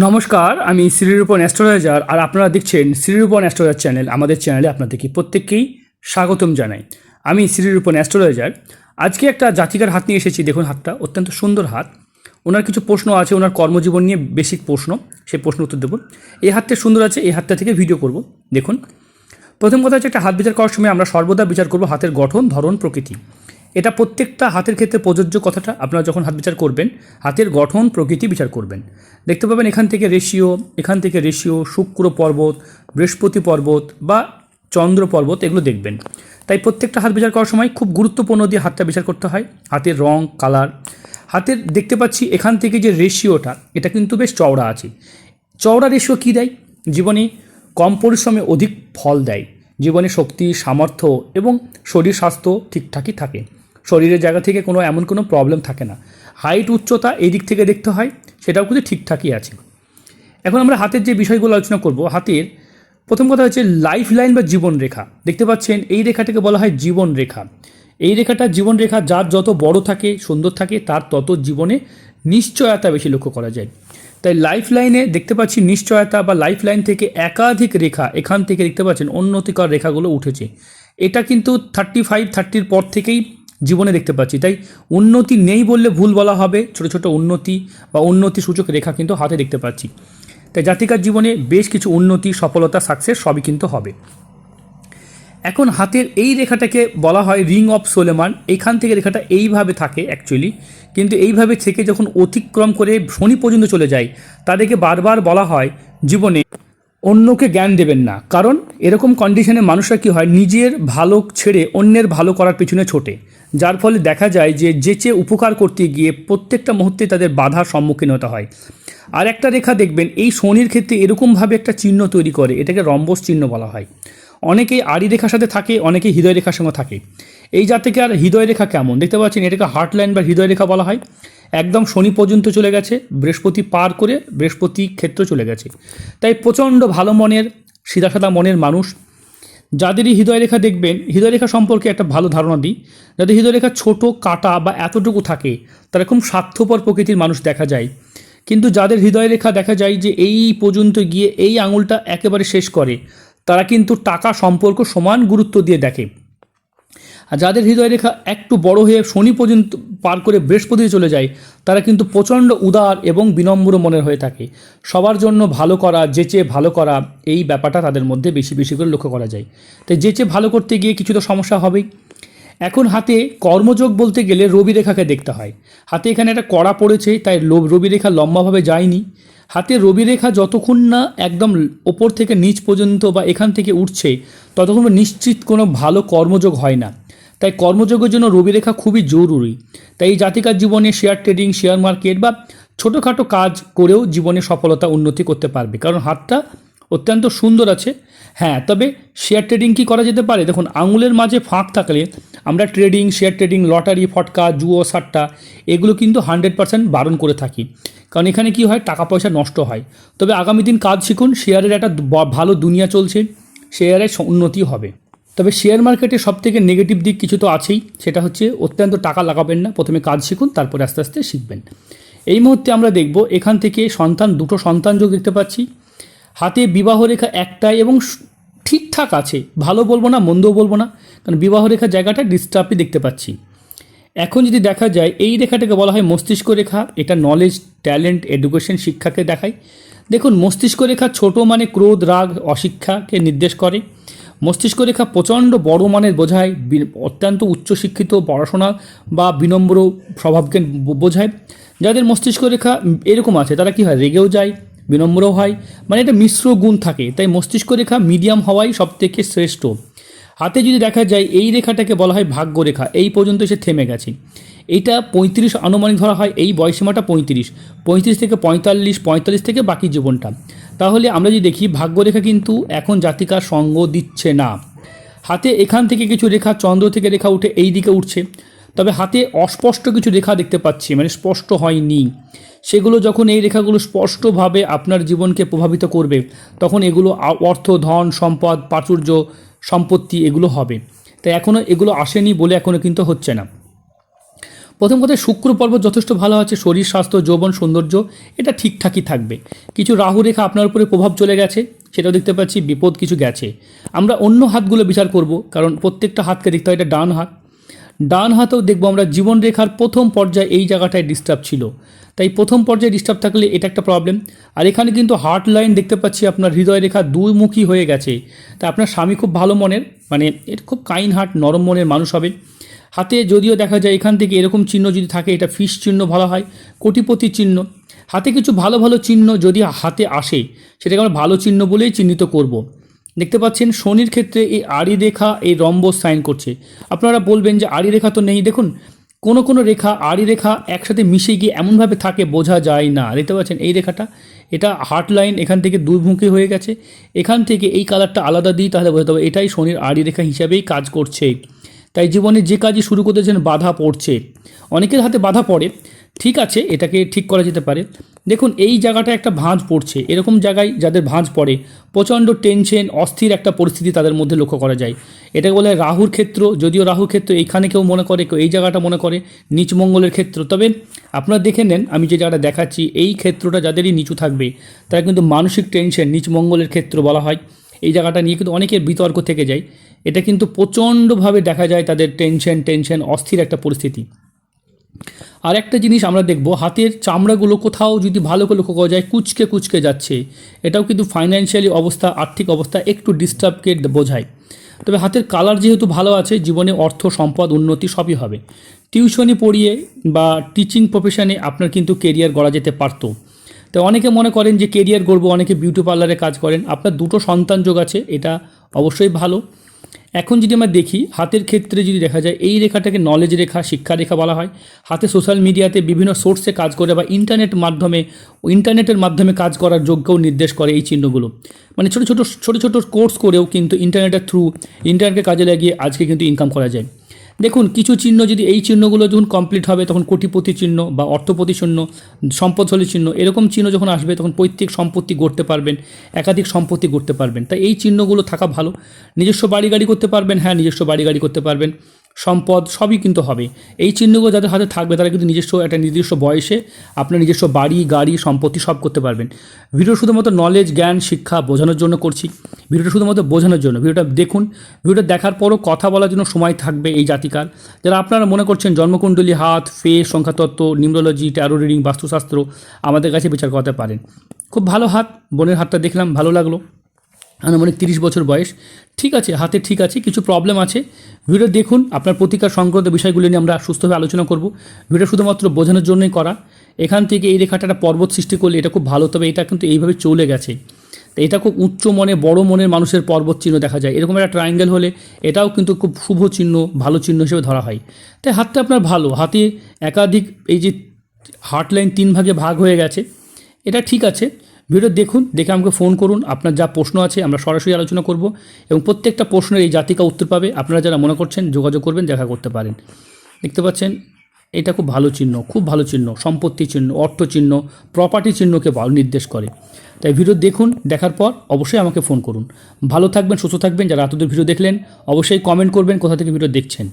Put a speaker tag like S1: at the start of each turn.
S1: নমস্কার, আমি শ্রীরূপন অ্যাস্ট্রোলজার আর আপনারা দেখছেন শ্রীরূপন অ্যাস্ট্রোলজার চ্যানেল। আমাদের চ্যানেলে আপনাদেরকে প্রত্যেককেই স্বাগতম জানাই। আমি শ্রীরূপন অ্যাস্ট্রোলজার। আজকে একটা জাতিকার হাত নিয়ে এসেছি। দেখুন হাতটা, অত্যন্ত সুন্দর হাত। ওনার কিছু প্রশ্ন আছে, ওনার কর্মজীবন নিয়ে বেসিক প্রশ্ন, সেই প্রশ্ন উত্তর দেবো। এই হাতটা সুন্দর আছে, এই হাতটা থেকে ভিডিও করব। দেখুন, প্রথম কথা হচ্ছে একটা হাত বিচার করার সময় আমরা সর্বদা বিচার করব হাতের গঠন, ধরন, প্রকৃতি। এটা প্রত্যেকটা হাতের ক্ষেত্রে প্রযোজ্য কথাটা আপনারা যখন হাত বিচার করবেন, হাতের গঠন, প্রকৃতি বিচার করবেন। দেখতে পাবেন এখান থেকে রেশিও, এখান থেকে রেশিও, শুক্র পর্বত, বৃহস্পতি পর্বত বা চন্দ্র পর্বত এগুলো দেখবেন। তাই প্রত্যেকটা হাত বিচার করার সময় খুব গুরুত্বপূর্ণ দিয়ে হাতটা বিচার করতে হয়। হাতের রং, কালার। হাতের দেখতে পাচ্ছি এখান থেকে যে রেশিওটা, এটা কিন্তু বেশ চওড়া আছে। চওড়া রেশিও কী দেয়? জীবনে কম পরিশ্রমে অধিক ফল দেয়। জীবনে শক্তি, সামর্থ্য এবং শরীর স্বাস্থ্য ঠিকঠাকই থাকে। শরীরের জায়গা থেকে কোনো এমন কোনো প্রবলেম থাকে না। হাইট উচ্চতা এই দিক থেকে দেখতে হয়, সেটাও কিন্তু ঠিকঠাকই আছে। এখন আমরা হাতের যে বিষয়গুলো আলোচনা করব, হাতের প্রথম কথা হচ্ছে লাইফ লাইন বা জীবন রেখা। দেখতে পাচ্ছেন, এই রেখাটাকে বলা হয় জীবন রেখা। এই রেখাটা জীবন রেখা, যার যত বড় থাকে, সুন্দর থাকে, তার তত জীবনে নিশ্চয়তা বেশি লক্ষ্য করা যায়। তাই লাইফ লাইনে দেখতে পাচ্ছি নিশ্চয়তা বা লাইফ লাইন থেকে একাধিক রেখা, এখান থেকে দেখতে পাচ্ছেন উন্নতিকর রেখাগুলো উঠেছে। এটা কিন্তু থার্টি ফাইভ থার্টির পর থেকেই জীবনে দেখতে পাচ্ছি। তাই উন্নতি নেই বললে ভুল বলা হবে। ছোট ছোট উন্নতি বা উন্নতি সূচক রেখা কিন্তু হাতে দেখতে পাচ্ছি। তাই জাতিকার জীবনে বেশ কিছু উন্নতি, সফলতা সাকসেস সবই কিন্তু হবে। এখন হাতের এই রেখাটাকে বলা হয় রিং অফ সোলেমান এখান থেকে রেখাটা এইভাবে থাকে অ্যাকচুয়ালি কিন্তু এইভাবে থেকে যখন অতিক্রম করে শনি পর্যন্ত চলে যায়, তাদেরকে বারবার বলা হয় জীবনে অন্যকে জ্ঞান দেবেন না। কারণ এরকম কন্ডিশনে মানুষরা কী হয়? নিজের ভালো ছেড়ে অন্যের ভালো করার পিছনে ছোটে। যার ফলে দেখা যায় যে যেচে উপকার করতে গিয়ে প্রত্যেকটা মুহূর্তে তাদের বাধার সম্মুখীন হতে হয়। আর একটা রেখা দেখবেন, এই শনির ক্ষেত্রে এরকমভাবে একটা চিহ্ন তৈরি করে, এটাকে রম্বস চিহ্ন বলা হয়। অনেকেই আড়ি রেখার সাথে থাকে অনেকে হৃদয় রেখার সঙ্গে থাকে। এই জাতিকে আর হৃদয় রেখা কেমন? দেখতে পাচ্ছেন, এটাকে হার্টলাইন বা হৃদয় রেখা বলা হয়। একদম শনি পর্যন্ত চলে গেছে, বৃহস্পতি পার করে বৃহস্পতি ক্ষেত্র চলে গেছে। তাই প্রচণ্ড ভালো মনের সিধা সাদা মনের মানুষ, যাদেরই হৃদয়রেখা দেখবেন, হৃদয়রেখা সম্পর্কে একটা ভালো ধারণা দিই। যাদের হৃদয় রেখা ছোটো, কাটা বা এতটুকু থাকে, তারা খুব স্বার্থপর প্রকৃতির মানুষ দেখা যায়। কিন্তু যাদের হৃদয়রেখা দেখা যায় যে এই পর্যন্ত গিয়ে এই আঙুলটা একেবারে শেষ করে, তারা কিন্তু টাকা সম্পর্ক সমান গুরুত্ব দিয়ে দেখে। আর যাদের হৃদয় রেখা একটু বড় হয়ে শনি পর্যন্ত পার করে বৃহস্পতি চলে যায়, তারা কিন্তু প্রচণ্ড উদার এবং বিনম্র মনের হয়ে থাকে। সবার জন্য ভালো করা যেচে ভালো করা, এই ব্যাপারটা তাদের মধ্যে বেশি বেশি করে লক্ষ্য করা যায়। তাই যেচে ভালো করতে গিয়ে কিছু তো সমস্যা হবেই। এখন হাতে কর্মযোগ বলতে গেলে রবি রেখাকে দেখতে হয়। হাতে এখানে একটা কড়া পড়েছে, তাই রবি রেখা লম্বাভাবে যায়নি। হাতে রবি রেখা যতক্ষণ না একদম ওপর থেকে নিচ পর্যন্ত বা এখান থেকে উঠছে, ততক্ষণ নিশ্চিত কোনো ভালো কর্মযোগ হয় না। তাই কর্মযোগের জন্য রবি রেখা খুবই জরুরি। তাই এই জাতিকার জীবনে শেয়ার ট্রেডিং শেয়ার মার্কেট বা ছোটোখাটো কাজ করেও জীবনে সফলতা উন্নতি করতে পারবে। কারণ হাতটা অত্যন্ত সুন্দর আছে। হ্যাঁ তবে শেয়ার ট্রেডিং কি করা যেতে পারে? দেখুন, আঙুলের মাঝে ফাঁক থাকলে আমরা ট্রেডিং শেয়ার ট্রেডিং লটারি ফটকা, জুয়ো, সাট্টা এগুলো কিন্তু হান্ড্রেড পার্সেন্ট বারণ করে থাকি। কারণ এখানে কি হয়? টাকা পয়সা নষ্ট হয়। তবে আগামী দিন কাজ শিখুন শেয়ারের একটা ভালো দুনিয়া চলছে শেয়ারের উন্নতি হবে। তবে শেয়ার মার্কেটে সব থেকে নেগেটিভ দিক কিছু তো আছেই, সেটা হচ্ছে অত্যন্ত টাকা লাগাবেন না, প্রথমে কাজ শিখুন, তারপরে আস্তে আস্তে শিখবেন। এই মুহূর্তে আমরা দেখব, এখান থেকে সন্তান, দুটো সন্তান যোগ দেখতে পাচ্ছি। হাতে বিবাহ রেখা একটাই এবং ঠিকঠাক আছে, ভালো বলব না, মন্দও বলব না, কারণ বিবাহ রেখার জায়গাটা ডিস্টার্বই দেখতে পাচ্ছি। এখন যদি দেখা যায়, এই রেখাটাকে বলা হয় মস্তিষ্ক রেখা, এটা নলেজ ট্যালেন্ট এডুকেশন শিক্ষাকে দেখায়। দেখুন, মস্তিষ্ক রেখা ছোট মানে ক্রোধ, রাগ, অশিক্ষাকে নির্দেশ করে। মস্তিষ্ক রেখা প্রচণ্ড বড় মানের বোঝায় অত্যন্ত উচ্চশিক্ষিত পড়াশোনা বা বিনম্র স্বভাবকে বোঝায়। যাদের মস্তিষ্ক রেখা এরকম আছে, তারা কী হয়, রেগেও যায় বিনম্র হয়। মানে এটা মিশ্র গুণ থাকে, তাই মস্তিষ্ক রেখা মিডিয়াম হওয়াই সবথেকে শ্রেষ্ঠ। হাতে যদি দেখা যায় এই রেখাটাকে বলা হয় ভাগ্য রেখা, এই পর্যন্ত এসে থেমে গেছে। এটা পঁয়ত্রিশ আনুমানিক ধরা হয়, এই বয়সীমাটা পঁয়ত্রিশ। পঁয়ত্রিশ থেকে পঁয়তাল্লিশ পঁয়তাল্লিশ থেকে বাকি জীবনটা। তাহলে আমরা যদি দেখি ভাগ্যরেখা কিন্তু এখন জাতিকার সঙ্গ দিচ্ছে না। হাতে এখান থেকে কিছু রেখা, চন্দ্র থেকে রেখা উঠে এই দিকে উঠছে। তবে হাতে অস্পষ্ট কিছু রেখা দেখতে পাচ্ছি মানে স্পষ্ট হয়নি। সেগুলো যখন এই রেখাগুলো স্পষ্টভাবে আপনার জীবনকে প্রভাবিত করবে, তখন এগুলো অর্থ, ধন, সম্পদ, প্রাচুর্য সম্পত্তি এগুলো হবে। তাই এখনও এগুলো আসেনি বলে এখনও কিন্তু হচ্ছে না। প্রথম কথা, শুক্র পর্ব যথেষ্ট ভালো আছে। শরীর, স্বাস্থ্য, যৌবন, সৌন্দর্য, এটা ঠিকঠাকই থাকবে। কিছু রাহু রেখা আপনার উপরে প্রভাব চলে গেছে, সেটাও দেখতে পাচ্ছি বিপদ কিছু গেছে। আমরা অন্য হাতগুলো বিচার করব, কারণ প্রত্যেকটা হাতকে দেখতে হয় এটা ডান হাত। ডান হাতেও দেখব আমরা জীবনরেখার প্রথম পর্যায়ে এই জায়গাটায় ডিস্টার্ব ছিল। তাই প্রথম পর্যায়ে ডিস্টার্ব থাকলে এটা একটা প্রবলেম আর এখানে কিন্তু হার্ট লাইন দেখতে পাচ্ছি আপনার হৃদয় রেখা দুইমুখী হয়ে গেছে। তা আপনার স্বামী খুব ভালো মনের মানে এটা খুব কাইন হার্ট নরম মনের মানুষ হবে। হাতে যদিও দেখা যায় এখান থেকে এরকম চিহ্ন যদি থাকে, এটা ফিস চিহ্ন বলা হয়, কোটিপতি চিহ্ন। হাতে কিছু ভালো ভালো চিহ্ন যদি হাতে আসে, সেটাকে আমরা ভালো চিহ্ন বলেই চিহ্নিত করব। দেখতে পাচ্ছেন শনির ক্ষেত্রে এই আড়ি রেখা এই রম্বস সাইন করছে। আপনারা বলবেন যে আড়ি রেখা তো নেই। দেখুন, কোনো কোনো রেখা আড়ি রেখা একসাথে মিশে গিয়ে এমনভাবে থাকে বোঝা যায় না। দেখতে পাচ্ছেন এই রেখাটা, এটা হার্ট লাইন এখান থেকে দুইমুখী হয়ে গেছে। এখান থেকে এই কালারটা আলাদা দিই, তাহলে বোঝাতে হবে এটাই শনির আড়ি রেখা হিসাবেই কাজ করছে। তাই জীবনে যে কাজই শুরু করতেছেন বাধা পড়ছে। অনেকের হাতে বাধা পড়ে ঠিক আছে, এটাকে ঠিক করা যেতে পারে। দেখুন, এই জায়গাটা একটা ভাঁজ পড়ছে। এরকম জায়গায় যাদের ভাঁজ পড়ে, প্রচণ্ড টেনশন অস্থির একটা পরিস্থিতি তাদের মধ্যে লক্ষ্য করা যায়। এটাকে বলে রাহুর ক্ষেত্র। যদিও রাহুর ক্ষেত্র, এইখানে কেউ মনে করে, কেউ এই জায়গাটা মনে করে নিচমঙ্গলের ক্ষেত্র। তবে আপনারা দেখে নেন, আমি যে জায়গাটা দেখাচ্ছি, এই ক্ষেত্রটা যাদেরই নিচু থাকবে, তারা কিন্তু মানসিক টেনশন নিচমঙ্গলের ক্ষেত্র বলা হয়। এই জায়গাটা নিয়ে কিন্তু অনেকের বিতর্ক থেকে যায়। এটা কিন্তু প্রচণ্ডভাবে দেখা যায় তাদের টেনশন টেনশন অস্থির একটা পরিস্থিতি। আর একটা জিনিস আমরা দেখব, হাতের চামড়াগুলো কোথাও যদি ভালো করে লক্ষ্য করা যায়, কুচকে কুচকে যাচ্ছে। এটাও কিন্তু ফাইন্যান্সিয়ালি অবস্থা, আর্থিক অবস্থা একটু ডিস্টার্বকে বোঝায়। তবে হাতের কালার যেহেতু ভালো আছে, জীবনে অর্থ, সম্পদ, উন্নতি সবই হবে। টিউশনি পড়িয়ে বা টিচিং প্রফেশনে আপনার কিন্তু কেরিয়ার গড়া যেতে পারতো। তো অনেকে মনে করেন যে কেরিয়ার গড়বো, অনেকে বিউটি পার্লারে কাজ করেন। আপনার দুটো সন্তান যোগ আছে, এটা অবশ্যই ভালো। এখন যদি আমরা দেখি, হাতের ক্ষেত্রে যদি দেখা যায়, এই রেখাটাকে নলেজ রেখা, শিক্ষা রেখা বলা হয়। হাতে সোশ্যাল মিডিয়াতে বিভিন্ন সোর্সে কাজ করে বা ইন্টারনেট মাধ্যমে ইন্টারনেটের মাধ্যমে কাজ করার যোগ্যও নির্দেশ করে এই চিহ্নগুলো। মানে ছোটো ছোটো ছোটো ছোটো কোর্স করেও কিন্তু ইন্টারনেটের থ্রু ইন্টারনেটকে কাজে লাগিয়ে আজকে কিন্তু ইনকাম করা যায়। দেখুন, কিছু চিহ্ন যদি এই চিহ্নগুলো যখন কমপ্লিট হবে, তখন কোটিপতি চিহ্ন বা অর্থপতি চিহ্ন, সম্পদশালী চিহ্ন, এরকম চিহ্ন যখন আসবে, তখন পৈতৃক সম্পত্তি গড়তে পারবেন, একাধিক সম্পত্তি গড়তে পারবেন। তাই এই চিহ্নগুলো থাকা ভালো। নিজস্ব বাড়ি গাড়ি করতে পারবেন হ্যাঁ নিজস্ব বাড়ি গাড়ি করতে পারবেন। সম্পদ সবই কিন্তু হবে। এই চিহ্নগুলো যাদের হাতে থাকবে, তারা কিন্তু নিজস্ব একটা নির্দিষ্ট বয়সে আপনার নিজস্ব বাড়ি, গাড়ি, সম্পত্তি সব করতে পারবেন। ভিডিও শুধুমাত্র নলেজ জ্ঞান, শিক্ষা বোঝানোর জন্য করছি। ভিডিওটা শুধুমাত্র বোঝানোর জন্য। ভিডিওটা দেখুন। ভিডিওটা দেখার পরও কথা বলার জন্য সময় থাকবে এই জাতিকার। যারা আপনারা মনে করছেন জন্মকুণ্ডলী, হাত, ফে, সংখ্যাতত্ত্ব নিউরোলজি ট্যারো রিডিং বাস্তুশাস্ত্র আমাদের কাছে বিচার করতে পারেন। খুব ভালো হাত, বোনের হাতটা দেখলাম, ভালো লাগল। আনুমানিক তিরিশ বছর বয়স। ঠিক আছে, হাতে ঠিক আছে, কিছু প্রবলেম আছে। ভিডিও দেখুন, আপনার প্রতিকার সংক্রান্ত বিষয়গুলি নিয়ে আমরা সুস্থভাবে আলোচনা করব। ভিডিও শুধুমাত্র বোঝানোর জন্যই করা। এখান থেকে এই রেখাটা একটা পর্বত সৃষ্টি করলে এটা খুব ভালো, তবে এটা কিন্তু এইভাবে চলে গেছে। এটা খুব উচ্চ মনে, বড় মনের মানুষের পর্বত চিহ্ন দেখা যায়। এরকম একটা ট্রায়াঙ্গেল হলে এটাও কিন্তু খুব শুভ চিহ্ন, ভালো চিহ্ন হিসেবে ধরা হয়। তাই হাতটা আপনার ভালো, হাতে একাধিক এই যে হার্ট লাইন তিন ভাগে ভাগ হয়ে গেছে। এটা ঠিক আছে ভিডিও দেখুন, দেখে আমাকে ফোন করুন, আপনার যা প্রশ্ন আছে আমরা সরাসরি আলোচনা করব এবং প্রত্যেকটা প্রশ্নের এই জাতিকা উত্তর পাবে। আপনারা যারা মনে করছেন যোগাযোগ করবেন, দেখা করতে পারেন। দেখতে পাচ্ছেন, এটা খুব ভালো চিহ্ন, খুব ভালো চিহ্ন, সম্পত্তি চিহ্ন, অর্থ চিহ্ন প্রপার্টি চিহ্নকে ভালো নির্দেশ করে। তাই ভিডিও দেখুন, দেখার পর অবশ্যই আমাকে ফোন করুন। ভালো থাকবেন, সুস্থ থাকবেন, যারা এতদূর ভিডিও দেখলেন, অবশ্যই কমেন্ট করবেন, কোথা থেকে ভিডিও দেখছেন।